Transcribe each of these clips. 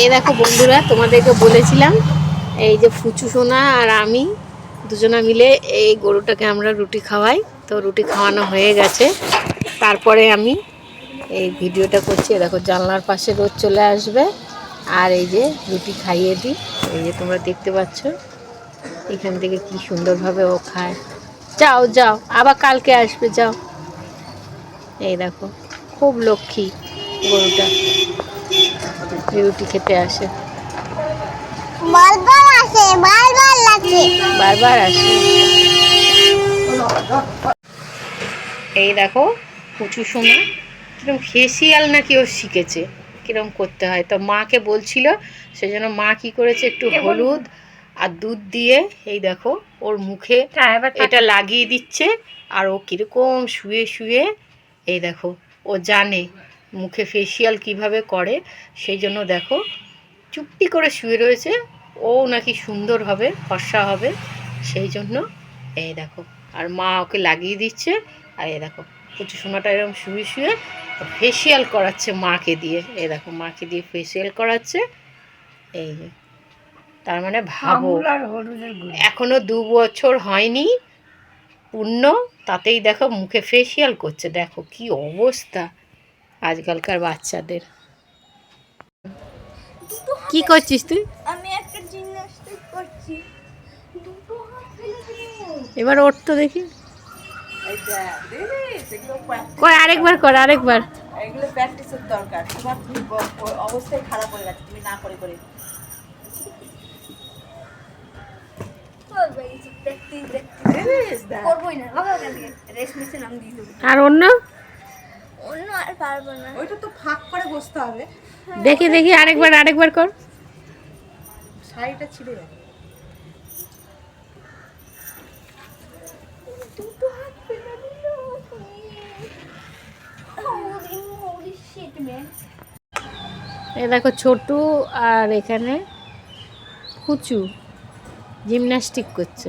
এই দেখো বন্ধুরা, তোমাদেরকে বলেছিলাম, এই যে ফুচু সোনা আর আমি দুজনা মিলে এই গরুটাকে আমরা রুটি খাওয়াই। তো রুটি খাওয়ানো হয়ে গেছে। তারপরে আমি এই ভিডিওটা করছি। দেখো, জানলার পাশে রোদ চলে আসবে। আর এই যে রুটি খাইয়ে দিই। এই যে তোমরা দেখতে পাচ্ছ, এখান থেকে কি সুন্দরভাবে ও খায়। যাও যাও, আবার কালকে আসবে, যাও। এই দেখো, খুব লক্ষ্মী গরুটা। রুটি খেতে আসে। বারবার আসে বারবার লাগে বারবার আসে। এই দেখো পুচু সোনা। কিরম ফেসিয়াল নাকি ও শিখেছে কিরম করতে হয়। তো মাকে বলছিল সেজন্য মা কি করেছে একটু হলুদ আর দুধ দিয়ে এই দেখো ওর মুখে এটা লাগিয়ে দিচ্ছে। আর ও কীরকম শুয়ে শুয়ে এই দেখো ও জানে মুখে ফেসিয়াল কীভাবে করে সেই জন্য দেখো চুপটি করে শুয়ে রয়েছে। ও নাকি সুন্দর হবে ফর্সা হবে সেই জন্য এই দেখো আর মা ওকে লাগিয়ে দিচ্ছে। আর এ দেখো কচু সোনাটা এরকম শুয়ে শুয়ে ফেসিয়াল করাচ্ছে মাকে দিয়ে। এ দেখো মাকে দিয়ে ফেসিয়াল করাচ্ছে। এই যে তার মানে ভাবো এখনও দু বছর হয়নি পূর্ণ তাতেই দেখো মুখে ফেসিয়াল করছে। দেখো কি অবস্থা। আজকালকার বাচ্চাদের। কি করছিস তুই? আমি একটা জিমনাস্টিক করছি। দুটো এবার ওঠ তো দেখি। কয় আরেকবার কর আরেকবার। এগুলো প্র্যাকটিসের দরকার। তোমার অবস্থায় খারাপ হয়ে গেছে তুমি না করে করে। আর অন্য? অন্য আর পারব না। ওইটা তো ফাঁক করে বসতে হবে। দেখি দেখি আরেকবার আরেকবার কর। শাড়িটা ছিঁড়ে যাবে এ দেখো ছোটু আর এখানে কুচু জিমনাস্টিক করছে।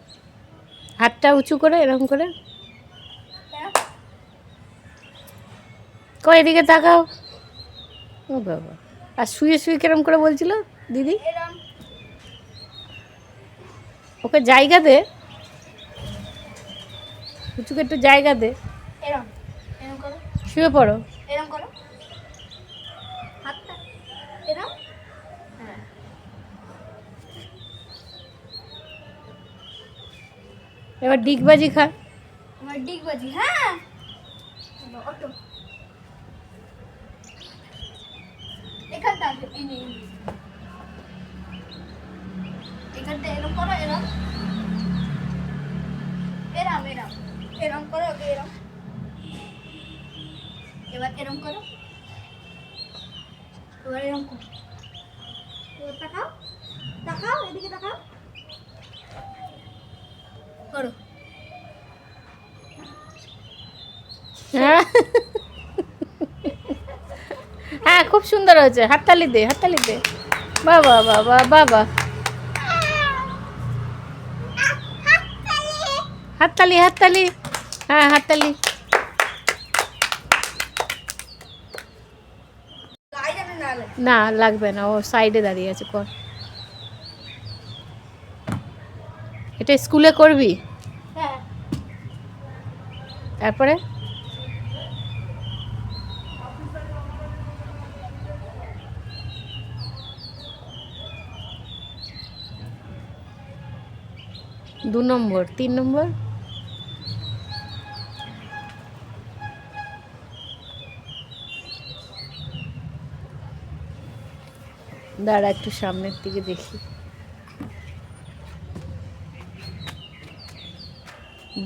হাতটা উঁচু করে এরকম করে। কই এদিকে তাকাও। ও বাবা। আর শুয়ে শুয়ে কিরম করে বলছিল দিদি? ওকে জায়গা দে। উঁচুকে একটু জায়গা দে। শুয়ে পড়ো। এরম করো হাতটা এরম হ্যাঁ এবার ডিগবাজি খা। আমার ডিগবাজি হ্যাঁ। অটো এখানটা আছে এই নে, এই এখানটা এরম করো এরম। এরম এরম। এরম করো এরম। এবার এরম করো। এবার এরম করো। এবার তাকাও। তাকাও এদিকে তাকাও। হ্যাঁ খুব সুন্দর হয়েছে। হাততালি দে হাততালি দে। বাবা বাবা বাবা। হাততালি হাততালি। হ্যাঁ হাততালি। না, লাগবে না। ও সাইডে দাঁড়িয়ে আছে, কর। এটা স্কুলে করবি? তারপরে? দু নম্বর তিন নম্বর? দাঁড়া একটু সামনের দিকে দেখি।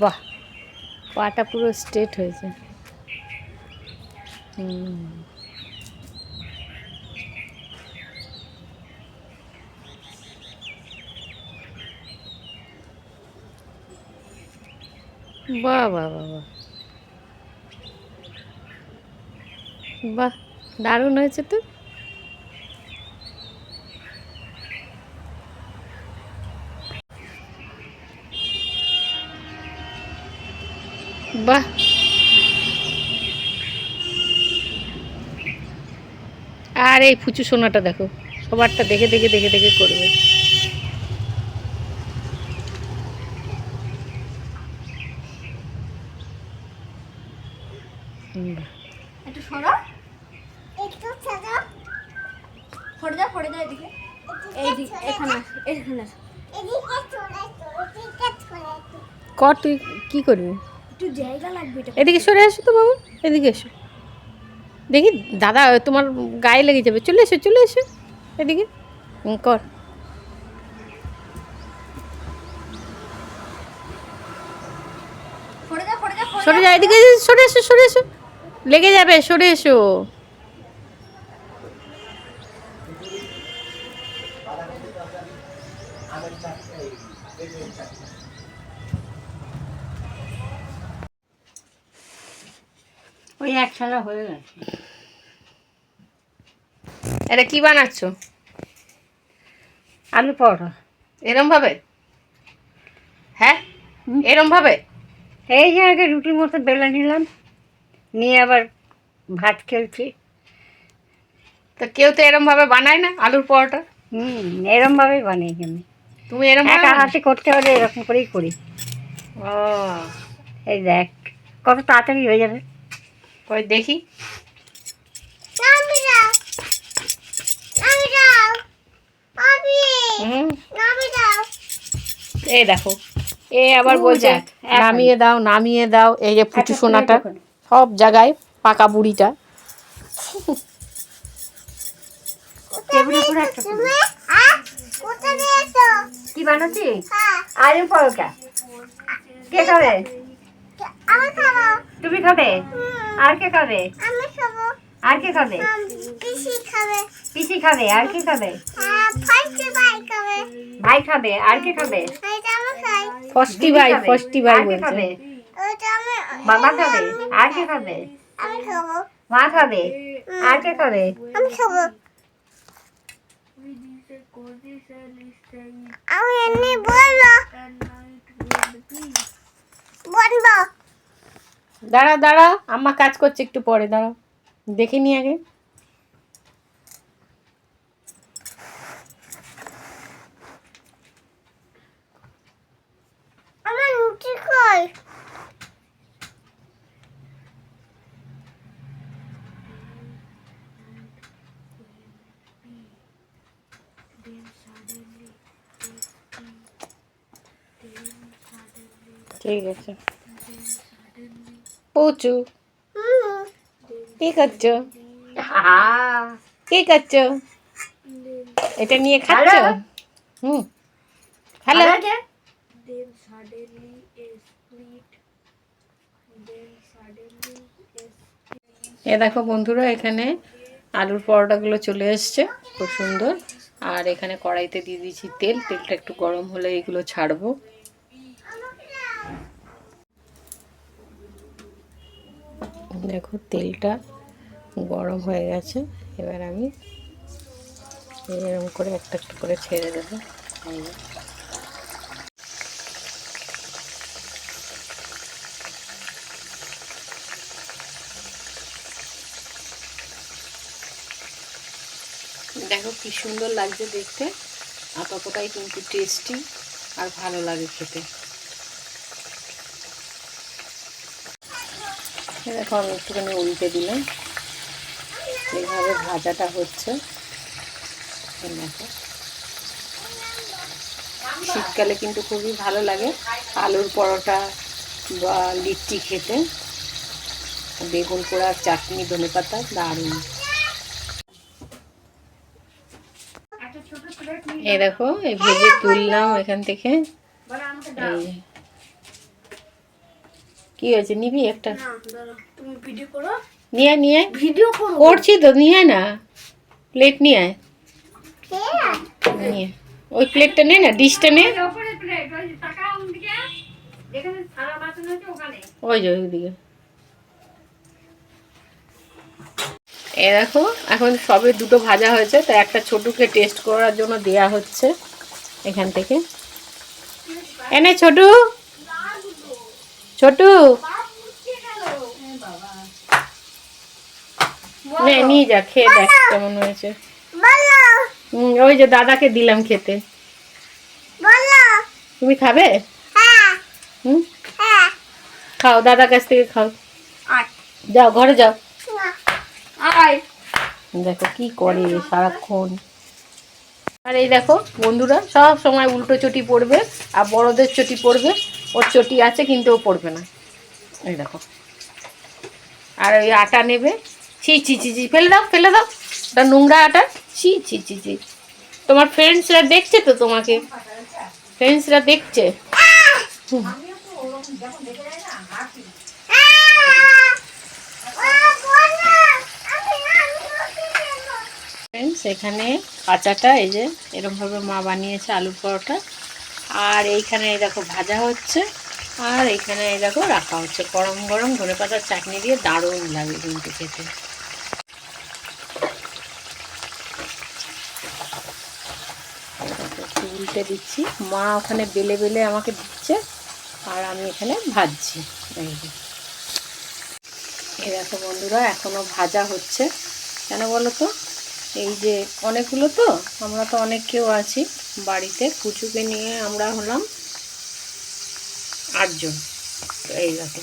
বাহ! পাটা পুরো স্ট্রেট হয়েছে। বাহ বাহ বাহ। বাহ দারুণ হয়েছে তো। বাহ। আর এই ফুচু সোনাটা দেখো সবারটা দেখে দেখে দেখে দেখে করবে। একটু সরো। একটু সরো। ফোড়ে দাও ফোড়ে দাও এদিকে। এই এখানে এখানে কর তুই কি করবি? একটু জায়গা লাগবে এটা এদিকে সরে আসো তো বাবু এদিকে এসো। দেখি দাদা তোমার গায়ে লেগে যাবে চলে এসো চলে এসো এদিকে কর। সরে যা এদিকে সরে এসো সরে এসো লেগে যাবে সরে এসো। ওই এক ছাড়া হয়ে গেছে। এটা কি বানাচ্ছ? আলু পরোটা। এরম ভাবে? হ্যাঁ? এরম ভাবে? এই যে আগে রুটির মতো বেলে নিলাম নিয়ে আবার ভাত খেলছি। তো কেউ তো এরম ভাবে বানায় না আলুর পরোটা? হুম এরমভাবেই বানাই আমি। তুমি এরম একা? হাতে করতে হলে এরকম করেই করি। ও। এই দেখ কত তাড়াতাড়ি হয়ে যাবে। কই দেখি। এই দেখো এ আবার বলছে নামিয়ে দাও নামিয়ে দাও এই যে পুচু সোনাটা সব জায়গায় পাকা বুড়িটা। দিয়েছ কি বানাচ্ছি? হ্যাঁ। আলু পরোটা কে খাবে? তুমি খাবে? আর কে খাবে? আমি খাব। আর কে খাবে? পিসি খাবে। পিসি খাবে আর কে খাবে? হ্যাঁ ভাই খাবে। ভাই খাবে আর কে খাবে? ফষ্টি ভাই? ফষ্টি ভাই আর কে খাবে? বাবা খাবে আর কে খাবে? আমি খাব। মা খাবে আর কে খাবে? আমি খাব। আমি এমনি বলব। বলব। দাঁড়া দাঁড়া আম্মা কাজ করছে একটু পরে দাঁড়াও। দেখে নি আগে। আমার রুটি কই? ঠিক আছে। পৌঁছু কি করছ কি করছ এটা নিয়ে খাচ্ছ হুম হ্যালো এ দেখো বন্ধুরা এখানে আলুর পরোটাগুলো চলে এসছে খুব সুন্দর। আর এখানে কড়াইতে দিয়ে দিয়েছি তেল তেলটা একটু গরম হলে এগুলো ছাড়বো। দেখো তেলটা গরম হয়ে গেছে। এবার আমি এরকম করে একটা একটা করে ছেড়ে দেবো। দেখো কি সুন্দর লাগছে দেখতে। আর ততটাই কিন্তু টেস্টি আর ভালো লাগে খেতে। দেখো, আমি একটুখানি উল্টে দিলাম। এইভাবে ভাজাটা হচ্ছে। শীতকালে কিন্তু খুবই ভালো লাগে আলুর পরোটা বা লিট্টি খেতে। বেগুন পোড়া, চাটনি, ধনে পাতা, দারুণ। এই দেখো, এই ভেজে তুললাম এখান থেকে। এই। কি হয়েছে? নিবি একটা। তুমি ভিডিও করো। নিয়ে আয়, নিয়ে। আয়। ভিডিও করছি তো নিয়ে আয় না। প্লেট নিয়ে আয়। নিয়ে। ওই প্লেটটা নে না ডিশটা নে। ওই যে টাকা ওদিকে। যেখানে সারা বাসন আছে ওখানে। ওই যে ওইদিকে। এ দেখো এখন সবে দুটো ভাজা হয়েছে তো একটা ছোটুকে টেস্ট করার জন্য দেয়া হচ্ছে এখান থেকে। এনে ছোটু। ছোটু। নে নিয়ে যা খেয়ে দেখ কেমন হয়েছে। ওই যে দাদাকে দিলাম খেতে। তুমি খাবে? হুম? খাও দাদার কাছ থেকে খাও। যাও ঘরে যাও। আয়। দেখো কি করে সারাক্ষণ। আর এই দেখো বন্ধুরা সব সময় উল্টো চটি পড়বে আর বড়দের চটি পড়বে ওর চটি আছে, কিন্তু ও পড়বে না। এই দেখো। আর ওই আটা নেবে। ছি ছি ছি ছি, ফেলে দাও ফেলে দাও। ওটা নোংরা আটা। ছি ছি ছি ছি। তোমার ফ্রেন্ডসরা দেখছে তো তোমাকে? ফ্রেন্ডসরা দেখছে। ফ্রেন্ডস এখানে কাঁচাটা, এই যে এরকমভাবে মা বানিয়েছে আলুর পরোটা। আর এইখানে এই দেখো ভাজা হচ্ছে, আর এইখানে এই দেখো রাখা হচ্ছে গরম গরম ধনে পাতার চাটনি দিয়ে দারুণ লাগে কিন্তু খেতে। উল্টে দিচ্ছি। মা ওখানে বেলে বেলে আমাকে দিচ্ছে, আর আমি এখানে ভাজছি। এই দেখো বন্ধুরা, এখনও ভাজা হচ্ছে। কেন বলো তো? এই যে অনেকগুলো তো, আমরা তো অনেক কেউ আছি। বাড়িতে কুচুকে নিয়ে আমরা হলাম আটজন। এই দেখো।